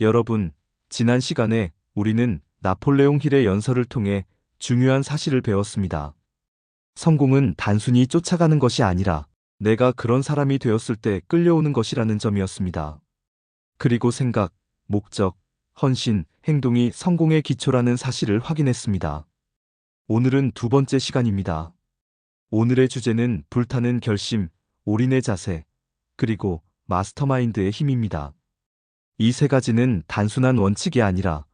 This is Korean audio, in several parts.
여러분, 지난 시간에 우리는 나폴레옹 힐의 연설을 통해 중요한 사실을 배웠습니다. 성공은 단순히 쫓아가는 것이 아니라 내가 그런 사람이 되었을 때 끌려오는 것이라는 점이었습니다. 그리고 생각, 목적, 헌신, 행동이 성공의 기초라는 사실을 확인했습니다. 오늘은 두 번째 시간입니다. 오늘의 주제는 불타는 결심, 올인의 자세, 그리고 마스터마인드의 힘입니다. 이 세 가지는 단순한 원칙이 아니라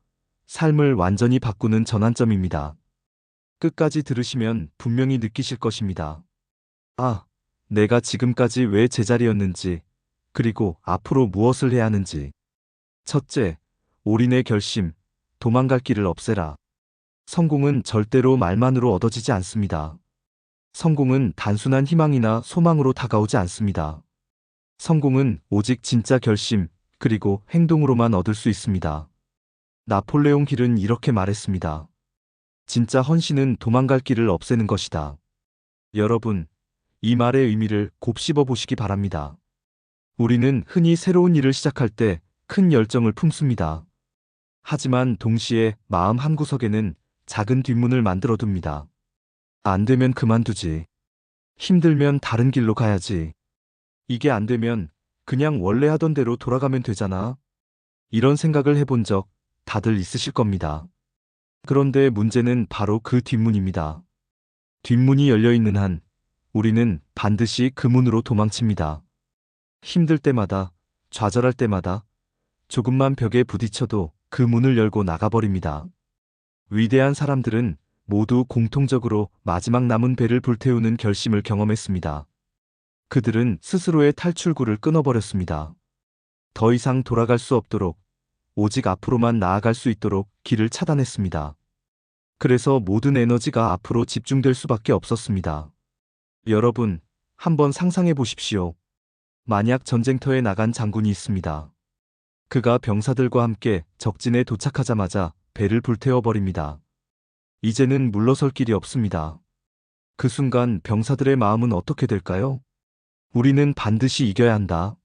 삶을 완전히 바꾸는 전환점입니다. 끝까지 들으시면 분명히 느끼실 것입니다. 아, 내가 지금까지 왜 제자리였는지, 그리고 앞으로 무엇을 해야 하는지. 첫째, 올인의 결심, 도망갈 길을 없애라. 성공은 절대로 말만으로 얻어지지 않습니다. 성공은 단순한 희망이나 소망으로 다가오지 않습니다. 성공은 오직 진짜 결심, 그리고 행동으로만 얻을 수 있습니다. 나폴레옹 힐은 이렇게 말했습니다. 진짜 헌신은 도망갈 길을 없애는 것이다. 여러분, 이 말의 의미를 곱씹어 보시기 바랍니다. 우리는 흔히 새로운 일을 시작할 때 큰 열정을 품습니다. 하지만 동시에 마음 한구석에는 작은 뒷문을 만들어 둡니다. 안 되면 그만두지. 힘들면 다른 길로 가야지. 이게 안 되면 그냥 원래 하던 대로 돌아가면 되잖아. 이런 생각을 해본 적 다들 있으실 겁니다. 그런데 문제는 바로 그 뒷문입니다. 뒷문이 열려 있는 한 우리는 반드시 그 문으로 도망칩니다. 힘들 때마다, 좌절할 때마다 조금만 벽에 부딪혀도 그 문을 열고 나가버립니다. 위대한 사람들은 모두 공통적으로 마지막 남은 배를 불태우는 결심을 경험했습니다. 그들은 스스로의 탈출구를 끊어버렸습니다. 더 이상 돌아갈 수 없도록 오직 앞으로만 나아갈 수 있도록 길을 차단했습니다. 그래서 모든 에너지가 앞으로 집중될 수밖에 없었습니다. 여러분, 한번 상상해 보십시오. 만약 전쟁터에 나간 장군이 있습니다. 그가 병사들과 함께 적진에 도착하자마자 배를 불태워 버립니다. 이제는 물러설 길이 없습니다. 그 순간 병사들의 마음은 어떻게 될까요? 우리는 반드시 이겨야 한다.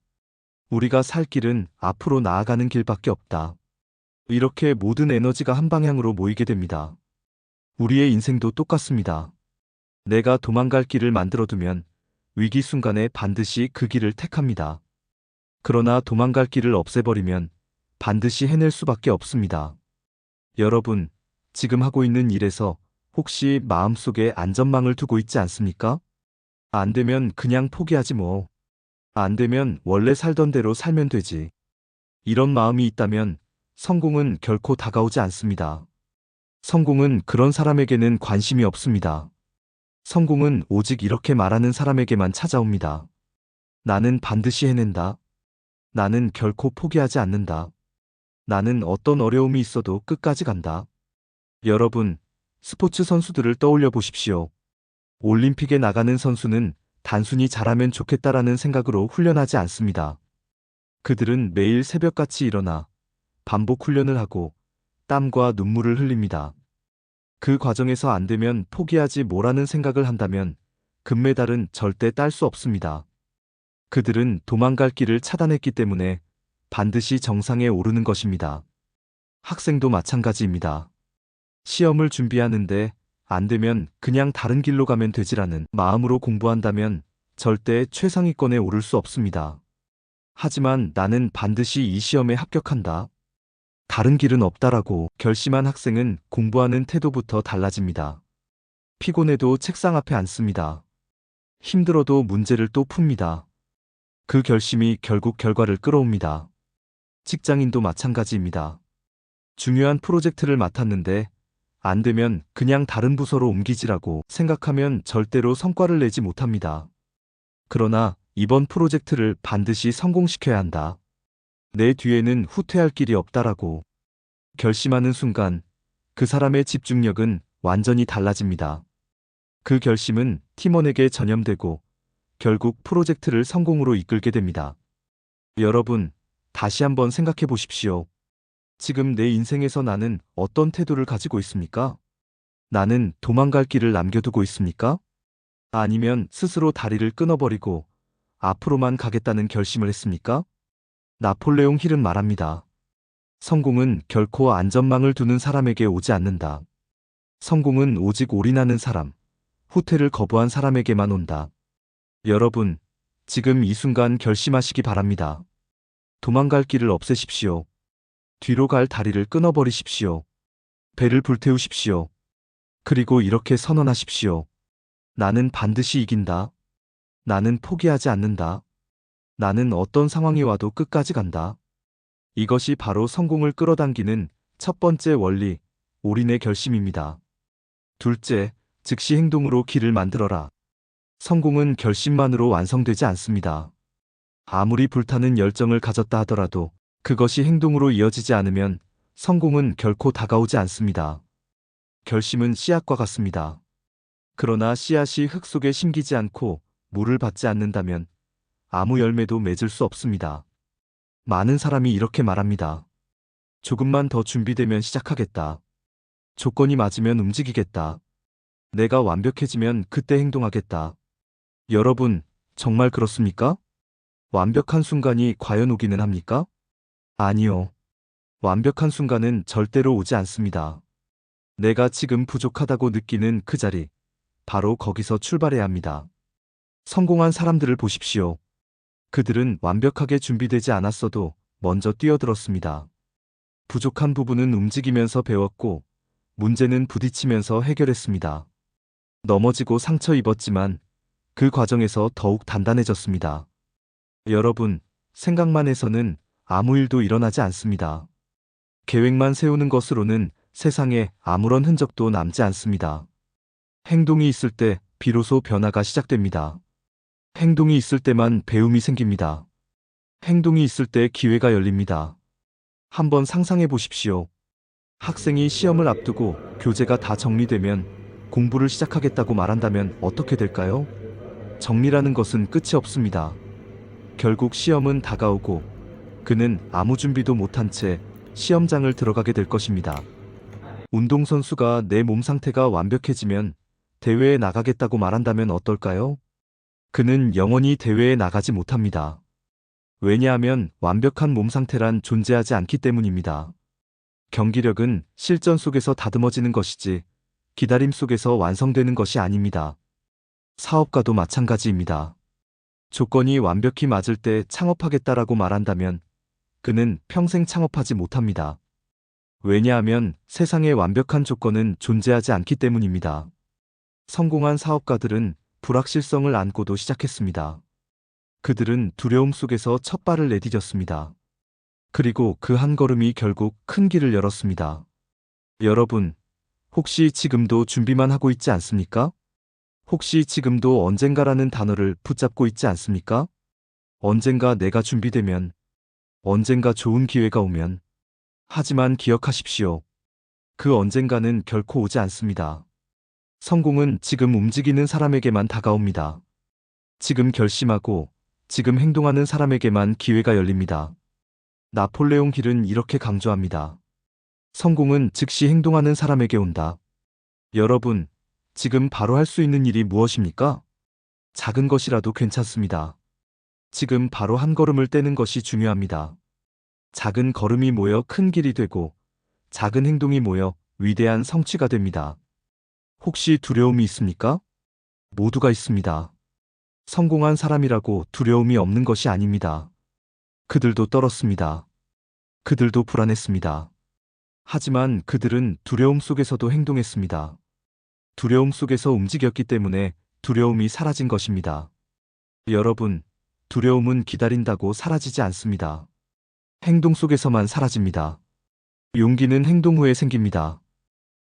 우리가 살 길은 앞으로 나아가는 길밖에 없다. 이렇게 모든 에너지가 한 방향으로 모이게 됩니다. 우리의 인생도 똑같습니다. 내가 도망갈 길을 만들어두면 위기 순간에 반드시 그 길을 택합니다. 그러나 도망갈 길을 없애버리면 반드시 해낼 수밖에 없습니다. 여러분, 지금 하고 있는 일에서 혹시 마음속에 안전망을 두고 있지 않습니까? 안 되면 그냥 포기하지 뭐. 안 되면 원래 살던 대로 살면 되지. 이런 마음이 있다면 성공은 결코 다가오지 않습니다. 성공은 그런 사람에게는 관심이 없습니다. 성공은 오직 이렇게 말하는 사람에게만 찾아옵니다. 나는 반드시 해낸다. 나는 결코 포기하지 않는다. 나는 어떤 어려움이 있어도 끝까지 간다. 여러분, 스포츠 선수들을 떠올려 보십시오. 올림픽에 나가는 선수는 단순히 잘하면 좋겠다라는 생각으로 훈련하지 않습니다. 그들은 매일 새벽같이 일어나 반복 훈련을 하고 땀과 눈물을 흘립니다. 그 과정에서 안 되면 포기하지 뭐라는 생각을 한다면 금메달은 절대 딸 수 없습니다. 그들은 도망갈 길을 차단했기 때문에 반드시 정상에 오르는 것입니다. 학생도 마찬가지입니다. 시험을 준비하는데 안 되면 그냥 다른 길로 가면 되지라는 마음으로 공부한다면 절대 최상위권에 오를 수 없습니다. 하지만 나는 반드시 이 시험에 합격한다. 다른 길은 없다라고 결심한 학생은 공부하는 태도부터 달라집니다. 피곤해도 책상 앞에 앉습니다. 힘들어도 문제를 또 풉니다. 그 결심이 결국 결과를 끌어옵니다. 직장인도 마찬가지입니다. 중요한 프로젝트를 맡았는데 안 되면 그냥 다른 부서로 옮기지라고 생각하면 절대로 성과를 내지 못합니다. 그러나 이번 프로젝트를 반드시 성공시켜야 한다. 내 뒤에는 후퇴할 길이 없다라고 결심하는 순간 그 사람의 집중력은 완전히 달라집니다. 그 결심은 팀원에게 전염되고 결국 프로젝트를 성공으로 이끌게 됩니다. 여러분, 다시 한번 생각해 보십시오. 지금 내 인생에서 나는 어떤 태도를 가지고 있습니까? 나는 도망갈 길을 남겨두고 있습니까? 아니면 스스로 다리를 끊어버리고 앞으로만 가겠다는 결심을 했습니까? 나폴레옹 힐은 말합니다. 성공은 결코 안전망을 두는 사람에게 오지 않는다. 성공은 오직 올인하는 사람, 후퇴를 거부한 사람에게만 온다. 여러분, 지금 이 순간 결심하시기 바랍니다. 도망갈 길을 없애십시오. 뒤로 갈 다리를 끊어버리십시오. 배를 불태우십시오. 그리고 이렇게 선언하십시오. 나는 반드시 이긴다. 나는 포기하지 않는다. 나는 어떤 상황이 와도 끝까지 간다. 이것이 바로 성공을 끌어당기는 첫 번째 원리, 올인의 결심입니다. 둘째, 즉시 행동으로 길을 만들어라. 성공은 결심만으로 완성되지 않습니다. 아무리 불타는 열정을 가졌다 하더라도 그것이 행동으로 이어지지 않으면 성공은 결코 다가오지 않습니다. 결심은 씨앗과 같습니다. 그러나 씨앗이 흙 속에 심기지 않고 물을 받지 않는다면 아무 열매도 맺을 수 없습니다. 많은 사람이 이렇게 말합니다. 조금만 더 준비되면 시작하겠다. 조건이 맞으면 움직이겠다. 내가 완벽해지면 그때 행동하겠다. 여러분, 정말 그렇습니까? 완벽한 순간이 과연 오기는 합니까? 아니요. 완벽한 순간은 절대로 오지 않습니다. 내가 지금 부족하다고 느끼는 그 자리, 바로 거기서 출발해야 합니다. 성공한 사람들을 보십시오. 그들은 완벽하게 준비되지 않았어도 먼저 뛰어들었습니다. 부족한 부분은 움직이면서 배웠고, 문제는 부딪히면서 해결했습니다. 넘어지고 상처 입었지만 그 과정에서 더욱 단단해졌습니다. 여러분, 생각만 해서는 아무 일도 일어나지 않습니다. 계획만 세우는 것으로는 세상에 아무런 흔적도 남지 않습니다. 행동이 있을 때 비로소 변화가 시작됩니다. 행동이 있을 때만 배움이 생깁니다. 행동이 있을 때 기회가 열립니다. 한번 상상해 보십시오. 학생이 시험을 앞두고 교재가 다 정리되면 공부를 시작하겠다고 말한다면 어떻게 될까요? 정리라는 것은 끝이 없습니다. 결국 시험은 다가오고 그는 아무 준비도 못한 채 시험장을 들어가게 될 것입니다. 운동선수가 내 몸 상태가 완벽해지면 대회에 나가겠다고 말한다면 어떨까요? 그는 영원히 대회에 나가지 못합니다. 왜냐하면 완벽한 몸 상태란 존재하지 않기 때문입니다. 경기력은 실전 속에서 다듬어지는 것이지 기다림 속에서 완성되는 것이 아닙니다. 사업가도 마찬가지입니다. 조건이 완벽히 맞을 때 창업하겠다라고 말한다면 그는 평생 창업하지 못합니다. 왜냐하면 세상에 완벽한 조건은 존재하지 않기 때문입니다. 성공한 사업가들은 불확실성을 안고도 시작했습니다. 그들은 두려움 속에서 첫 발을 내디뎠습니다. 그리고 그 한 걸음이 결국 큰 길을 열었습니다. 여러분, 혹시 지금도 준비만 하고 있지 않습니까? 혹시 지금도 언젠가라는 단어를 붙잡고 있지 않습니까? 언젠가 내가 준비되면, 언젠가 좋은 기회가 오면, 하지만 기억하십시오. 그 언젠가는 결코 오지 않습니다. 성공은 지금 움직이는 사람에게만 다가옵니다. 지금 결심하고, 지금 행동하는 사람에게만 기회가 열립니다. 나폴레옹 힐은 이렇게 강조합니다. 성공은 즉시 행동하는 사람에게 온다. 여러분, 지금 바로 할 수 있는 일이 무엇입니까? 작은 것이라도 괜찮습니다. 지금 바로 한 걸음을 떼는 것이 중요합니다. 작은 걸음이 모여 큰 길이 되고 작은 행동이 모여 위대한 성취가 됩니다. 혹시 두려움이 있습니까? 모두가 있습니다. 성공한 사람이라고 두려움이 없는 것이 아닙니다. 그들도 떨었습니다. 그들도 불안했습니다. 하지만 그들은 두려움 속에서도 행동했습니다. 두려움 속에서 움직였기 때문에 두려움이 사라진 것입니다. 여러분, 두려움은 기다린다고 사라지지 않습니다. 행동 속에서만 사라집니다. 용기는 행동 후에 생깁니다.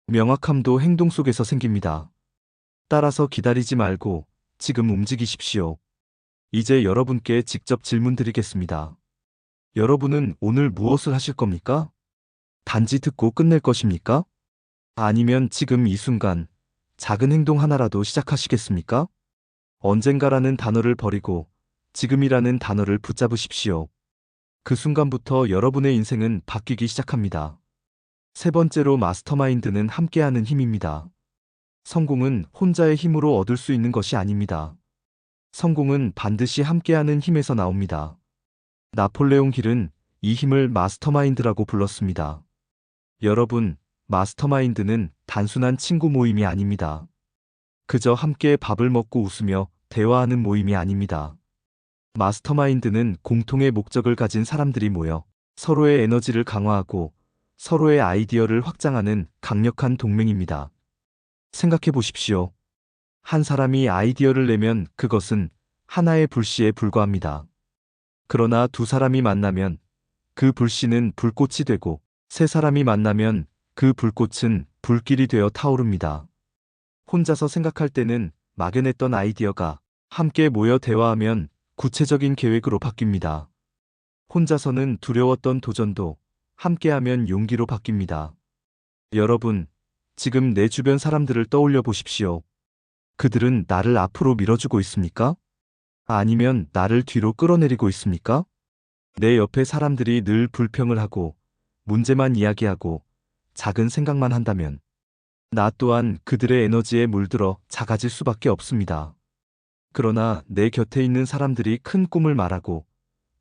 명확함도 행동 속에서 생깁니다. 따라서 기다리지 말고 지금 움직이십시오. 이제 여러분께 직접 질문 드리겠습니다. 여러분은 오늘 무엇을 하실 겁니까? 단지 듣고 끝낼 것입니까? 아니면 지금 이 순간 작은 행동 하나라도 시작하시겠습니까? 언젠가라는 단어를 버리고 지금이라는 단어를 붙잡으십시오. 그 순간부터 여러분의 인생은 바뀌기 시작합니다. 세 번째로 마스터마인드는 함께하는 힘입니다. 성공은 혼자의 힘으로 얻을 수 있는 것이 아닙니다. 성공은 반드시 함께하는 힘에서 나옵니다. 나폴레옹 힐은 이 힘을 마스터마인드라고 불렀습니다. 여러분, 마스터마인드는 단순한 친구 모임이 아닙니다. 그저 함께 밥을 먹고 웃으며 대화하는 모임이 아닙니다. 마스터마인드는 공통의 목적을 가진 사람들이 모여 서로의 에너지를 강화하고 서로의 아이디어를 확장하는 강력한 동맹입니다. 생각해 보십시오. 한 사람이 아이디어를 내면 그것은 하나의 불씨에 불과합니다. 그러나 두 사람이 만나면 그 불씨는 불꽃이 되고 세 사람이 만나면 그 불꽃은 불길이 되어 타오릅니다. 혼자서 생각할 때는 막연했던 아이디어가 함께 모여 대화하면 구체적인 계획으로 바뀝니다. 혼자서는 두려웠던 도전도 함께하면 용기로 바뀝니다. 여러분, 지금 내 주변 사람들을 떠올려 보십시오. 그들은 나를 앞으로 밀어주고 있습니까? 아니면 나를 뒤로 끌어내리고 있습니까? 내 옆에 사람들이 늘 불평을 하고 문제만 이야기하고 작은 생각만 한다면 나 또한 그들의 에너지에 물들어 작아질 수밖에 없습니다. 그러나 내 곁에 있는 사람들이 큰 꿈을 말하고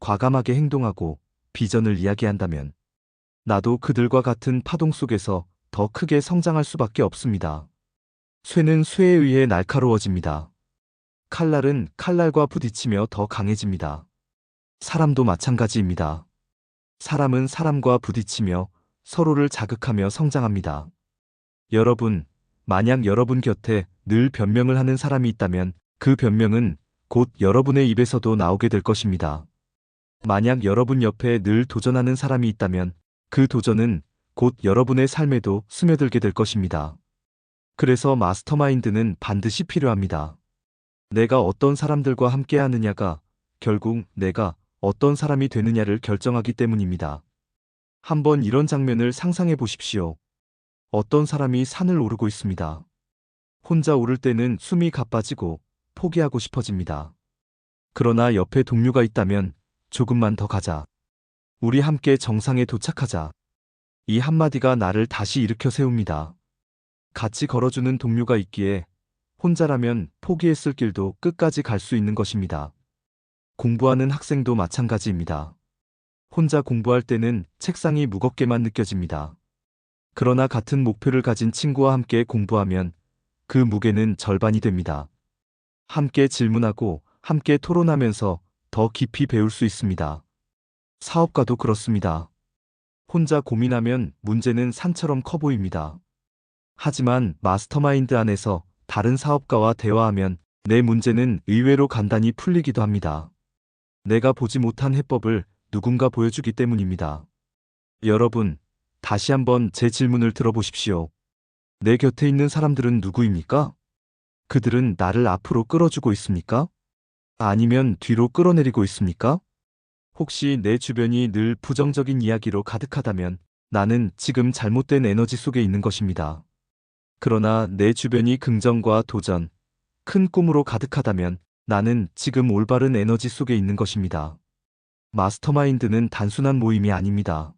과감하게 행동하고 비전을 이야기한다면 나도 그들과 같은 파동 속에서 더 크게 성장할 수밖에 없습니다. 쇠는 쇠에 의해 날카로워집니다. 칼날은 칼날과 부딪히며 더 강해집니다. 사람도 마찬가지입니다. 사람은 사람과 부딪히며 서로를 자극하며 성장합니다. 여러분, 만약 여러분 곁에 늘 변명을 하는 사람이 있다면 그 변명은 곧 여러분의 입에서도 나오게 될 것입니다. 만약 여러분 옆에 늘 도전하는 사람이 있다면 그 도전은 곧 여러분의 삶에도 스며들게 될 것입니다. 그래서 마스터마인드는 반드시 필요합니다. 내가 어떤 사람들과 함께 하느냐가 결국 내가 어떤 사람이 되느냐를 결정하기 때문입니다. 한번 이런 장면을 상상해 보십시오. 어떤 사람이 산을 오르고 있습니다. 혼자 오를 때는 숨이 가빠지고 포기하고 싶어집니다. 그러나 옆에 동료가 있다면 조금만 더 가자. 우리 함께 정상에 도착하자. 이 한마디가 나를 다시 일으켜 세웁니다. 같이 걸어주는 동료가 있기에 혼자라면 포기했을 길도 끝까지 갈 수 있는 것입니다. 공부하는 학생도 마찬가지입니다. 혼자 공부할 때는 책상이 무겁게만 느껴집니다. 그러나 같은 목표를 가진 친구와 함께 공부하면 그 무게는 절반이 됩니다. 함께 질문하고 함께 토론하면서 더 깊이 배울 수 있습니다. 사업가도 그렇습니다. 혼자 고민하면 문제는 산처럼 커 보입니다. 하지만 마스터마인드 안에서 다른 사업가와 대화하면 내 문제는 의외로 간단히 풀리기도 합니다. 내가 보지 못한 해법을 누군가 보여주기 때문입니다. 여러분, 다시 한번 제 질문을 들어보십시오. 내 곁에 있는 사람들은 누구입니까? 그들은 나를 앞으로 끌어주고 있습니까? 아니면 뒤로 끌어내리고 있습니까? 혹시 내 주변이 늘 부정적인 이야기로 가득하다면 나는 지금 잘못된 에너지 속에 있는 것입니다. 그러나 내 주변이 긍정과 도전, 큰 꿈으로 가득하다면 나는 지금 올바른 에너지 속에 있는 것입니다. 마스터마인드는 단순한 모임이 아닙니다.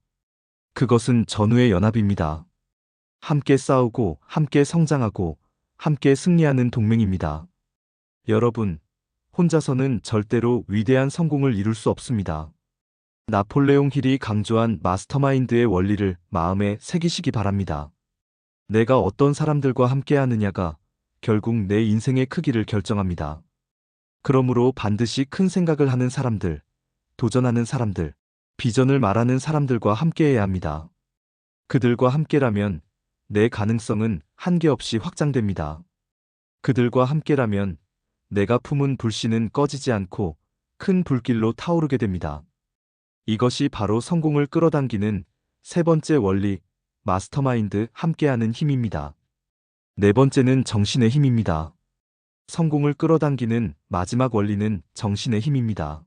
그것은 전후의 연합입니다. 함께 싸우고, 함께 성장하고, 함께 승리하는 동맹입니다. 여러분, 혼자서는 절대로 위대한 성공을 이룰 수 없습니다. 나폴레옹 힐이 강조한 마스터마인드의 원리를 마음에 새기시기 바랍니다. 내가 어떤 사람들과 함께 하느냐가 결국 내 인생의 크기를 결정합니다. 그러므로 반드시 큰 생각을 하는 사람들, 도전하는 사람들, 비전을 말하는 사람들과 함께해야 합니다. 그들과 함께라면 내 가능성은 한계 없이 확장됩니다. 그들과 함께라면 내가 품은 불씨는 꺼지지 않고 큰 불길로 타오르게 됩니다. 이것이 바로 성공을 끌어당기는 세 번째 원리, 마스터마인드 함께하는 힘입니다. 네 번째는 정신의 힘입니다. 성공을 끌어당기는 마지막 원리는 정신의 힘입니다.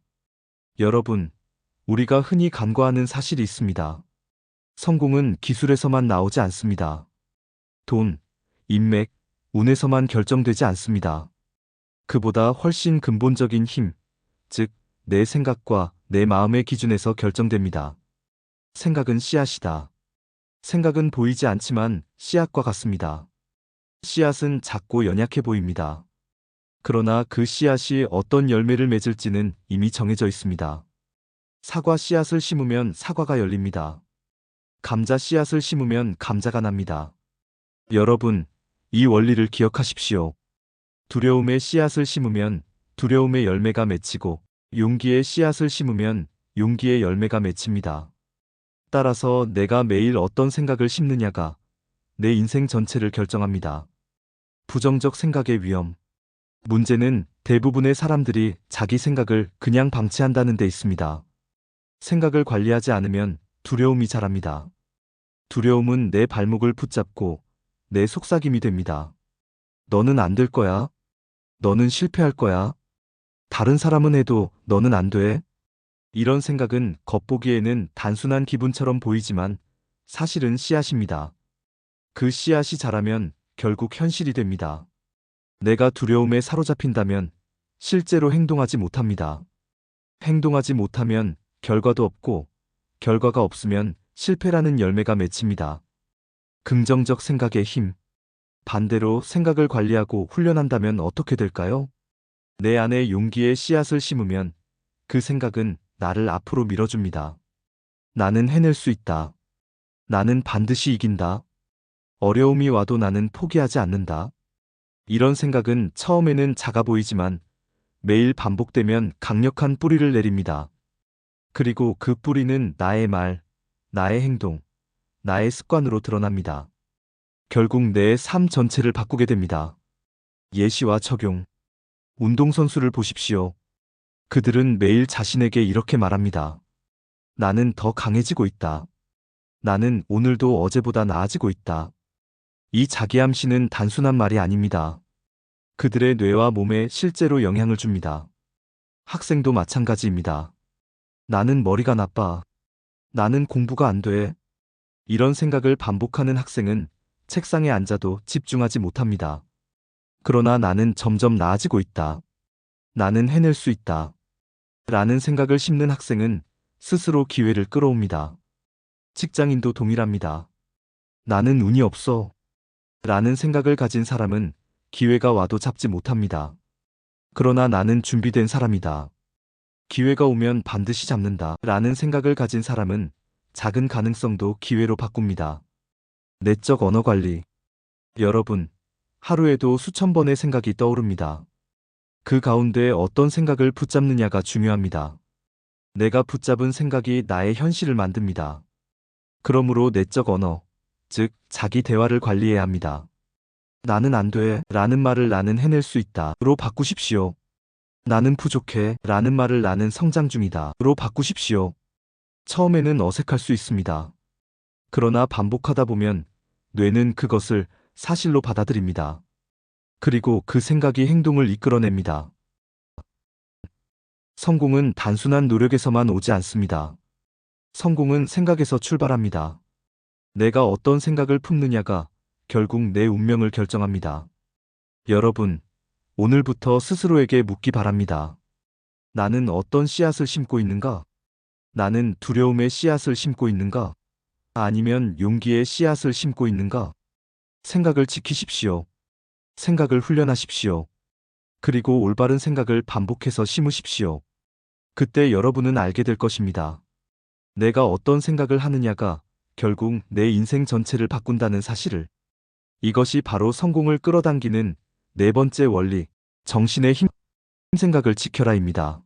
여러분, 우리가 흔히 간과하는 사실이 있습니다. 성공은 기술에서만 나오지 않습니다. 돈, 인맥, 운에서만 결정되지 않습니다. 그보다 훨씬 근본적인 힘, 즉, 내 생각과 내 마음의 기준에서 결정됩니다. 생각은 씨앗이다. 생각은 보이지 않지만 씨앗과 같습니다. 씨앗은 작고 연약해 보입니다. 그러나 그 씨앗이 어떤 열매를 맺을지는 이미 정해져 있습니다. 사과 씨앗을 심으면 사과가 열립니다. 감자 씨앗을 심으면 감자가 납니다. 여러분, 이 원리를 기억하십시오. 두려움의 씨앗을 심으면 두려움의 열매가 맺히고 용기의 씨앗을 심으면 용기의 열매가 맺힙니다. 따라서 내가 매일 어떤 생각을 심느냐가 내 인생 전체를 결정합니다. 부정적 생각의 위험. 문제는 대부분의 사람들이 자기 생각을 그냥 방치한다는 데 있습니다. 생각을 관리하지 않으면 두려움이 자랍니다. 두려움은 내 발목을 붙잡고 내 속삭임이 됩니다. 너는 안 될 거야. 너는 실패할 거야. 다른 사람은 해도 너는 안 돼. 이런 생각은 겉보기에는 단순한 기분처럼 보이지만 사실은 씨앗입니다. 그 씨앗이 자라면 결국 현실이 됩니다. 내가 두려움에 사로잡힌다면 실제로 행동하지 못합니다. 행동하지 못하면 결과도 없고 결과가 없으면 실패라는 열매가 맺힙니다. 긍정적 생각의 힘. 반대로 생각을 관리하고 훈련한다면 어떻게 될까요? 내 안에 용기의 씨앗을 심으면 그 생각은 나를 앞으로 밀어줍니다. 나는 해낼 수 있다. 나는 반드시 이긴다. 어려움이 와도 나는 포기하지 않는다. 이런 생각은 처음에는 작아 보이지만 매일 반복되면 강력한 뿌리를 내립니다. 그리고 그 뿌리는 나의 말, 나의 행동, 나의 습관으로 드러납니다. 결국 내 삶 전체를 바꾸게 됩니다. 예시와 적용. 운동선수를 보십시오. 그들은 매일 자신에게 이렇게 말합니다. 나는 더 강해지고 있다. 나는 오늘도 어제보다 나아지고 있다. 이 자기암시는 단순한 말이 아닙니다. 그들의 뇌와 몸에 실제로 영향을 줍니다. 학생도 마찬가지입니다. 나는 머리가 나빠. 나는 공부가 안 돼. 이런 생각을 반복하는 학생은 책상에 앉아도 집중하지 못합니다. 그러나 나는 점점 나아지고 있다. 나는 해낼 수 있다. 라는 생각을 심는 학생은 스스로 기회를 끌어옵니다. 직장인도 동일합니다. 나는 운이 없어. 라는 생각을 가진 사람은 기회가 와도 잡지 못합니다. 그러나 나는 준비된 사람이다. 기회가 오면 반드시 잡는다. 라는 생각을 가진 사람은 작은 가능성도 기회로 바꿉니다. 내적 언어 관리. 여러분, 하루에도 수천 번의 생각이 떠오릅니다. 그 가운데 어떤 생각을 붙잡느냐가 중요합니다. 내가 붙잡은 생각이 나의 현실을 만듭니다. 그러므로 내적 언어, 즉, 자기 대화를 관리해야 합니다. 나는 안 돼. 라는 말을 나는 해낼 수 있다. 로 바꾸십시오. 나는 부족해. 라는 말을 나는 성장 중이다. 로 바꾸십시오. 처음에는 어색할 수 있습니다. 그러나 반복하다 보면 뇌는 그것을 사실로 받아들입니다. 그리고 그 생각이 행동을 이끌어냅니다. 성공은 단순한 노력에서만 오지 않습니다. 성공은 생각에서 출발합니다. 내가 어떤 생각을 품느냐가 결국 내 운명을 결정합니다. 여러분, 오늘부터 스스로에게 묻기 바랍니다. 나는 어떤 씨앗을 심고 있는가? 나는 두려움의 씨앗을 심고 있는가? 아니면 용기의 씨앗을 심고 있는가? 생각을 지키십시오. 생각을 훈련하십시오. 그리고 올바른 생각을 반복해서 심으십시오. 그때 여러분은 알게 될 것입니다. 내가 어떤 생각을 하느냐가 결국 내 인생 전체를 바꾼다는 사실을. 이것이 바로 성공을 끌어당기는 네 번째 원리, 정신의 힘 생각을 지켜라입니다.